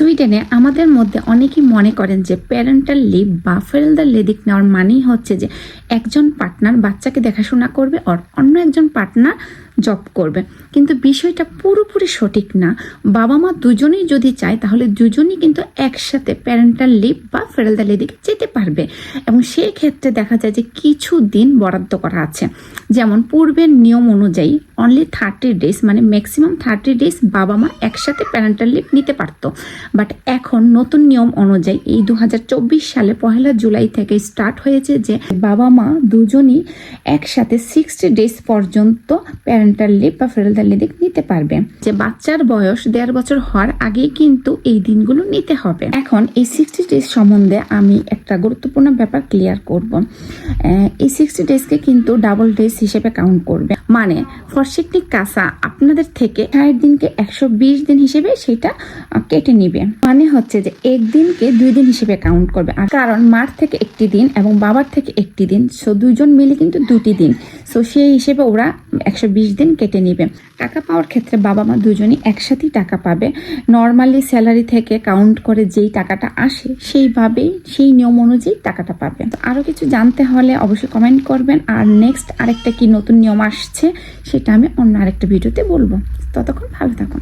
সুইডেনে আমাদের মধ্যে অনেকেই মনে করেন যে প্যারেন্টাল লিভ বা ফেরেলদার লেদিক নেওয়ার মানেই হচ্ছে যে একজন পার্টনার বাচ্চাকে দেখাশোনা করবে আর অন্য একজন পার্টনার জব করবে। কিন্তু বিষয়টা পুরোপুরি সঠিক না। বাবা মা দুজনেই যদি চায়, তাহলে দুজনেই কিন্তু একসাথে প্যারেন্টাল লিভ বা ফেরেলদার লেদিকে যেতে পারবে। এবং সেই ক্ষেত্রে দেখা যায় যে কিছু দিন বরাদ্দ করা আছে। যেমন পূর্বের নিয়ম অনুযায়ী অনলি থার্টি ডেজ মানে ম্যাক্সিমাম থার্টি ডেজ বাবা মা একসাথে প্যারেন্টাল লিভ নিতে পারতো। বাট এখন নতুন নিয়ম অনুযায়ী এই দু হাজার চব্বিশ সালে পহেলা জুলাই থেকে স্টার্ট হয়েছে যে বাবা মা দুজনই একসাথে সিক্সটি ডেজ পর্যন্ত প্যারেন্টাল লিভ বা ফেরেন্টাল লিভ নিতে পারবে। যে বাচ্চার বয়স দেড় বছর হওয়ার আগেই কিন্তু এই দিনগুলো নিতে হবে। এখন এই সিক্সটি ডেজ সম্বন্ধে আমি একটা গুরুত্বপূর্ণ ব্যাপার ক্লিয়ার করব। এই সিক্সটি ডেজকে কিন্তু ডাবল ডেজ হিসেবে কাউন্ট করবে। মানে ফরসিকনিক কাসা আপনাদের থেকে ষাট দিনকে একশো বিশ দিন হিসেবে সেটা কেটে নিবে। মানে হচ্ছে যে একদিনকে দুই দিন হিসেবে কাউন্ট করবে। কারণ মার থেকে একটি দিন এবং বাবার থেকে একটি দিন। সো দুজন মিলে কিন্তু দুটি দিন। সো সেই হিসেবে ওরা একশো বিশ দিন কেটে নেবে। টাকা পাওয়ার ক্ষেত্রে বাবা মা দুজনই একসাথেই টাকা পাবে। নর্মালি স্যালারি থেকে কাউন্ট করে যেই টাকাটা আসে, সেইভাবেই, সেই নিয়ম অনুযায়ী টাকাটা পাবে। আরও কিছু জানতে হলে অবশ্যই কমেন্ট করবেন। আর নেক্সট আরেকটা কি নতুন নিয়ম আসছে, সেটা আমি অন্য আরেকটা ভিডিওতে বলব। ততক্ষণ ভালো থাকুন।